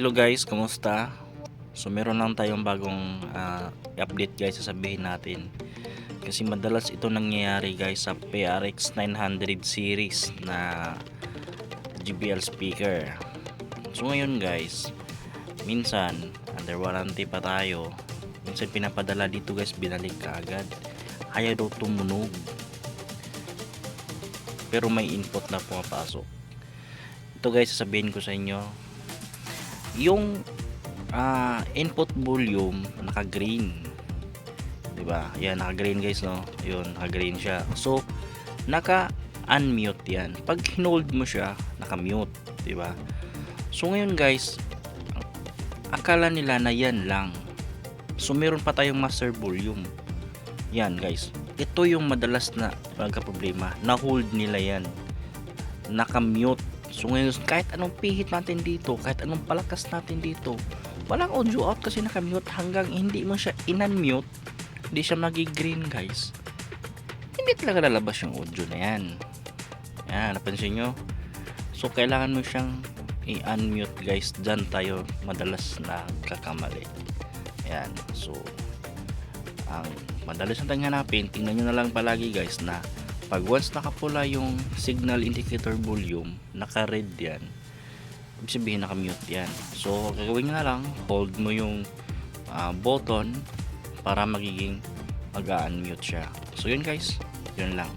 guys, kamusta? So meron lang tayong bagong ah, update guys sasabihin natin. Kasi madalas ito nangyayari guys sa PRX 900 series na GBL speaker. So ngayon guys, minsan under warranty pa tayo. Minsan pinapadala dito guys, binalik ka agad. Ayaw daw tumunog. Pero may input na pumapasok. Ito guys, sasabihin ko sa inyo, yung ah, input volume naka green 'di ba? Yan naka green guys no? Yun naka green siya. So naka unmute yan. Pag hinold mo siya naka mute 'di ba? So ngayon guys akala nila na yan lang. So meron pa tayong master volume. Yan guys. Ito yung madalas na pagka problema na hold nila yan. Naka mute So ngayon, kahit anong pihit natin dito, kahit anong palakas natin dito, walang audio out kasi nakamute hanggang hindi mo siya in-unmute, hindi siya magi-green guys. Hindi talaga lalabas yung audio na yan. Yan, napansin nyo? So kailangan mo siyang i-unmute guys. Diyan tayo madalas na kakamali. Yan, so ang madalas natin hanapin, tingnan nyo na lang palagi guys na pag once nakapula yung signal indicator volume, naka-red yan, ibig sabihin naka-mute yan. So, gagawin na lang, hold mo yung ah, button para magiging mag-unmute siya. So, yun guys, yun lang.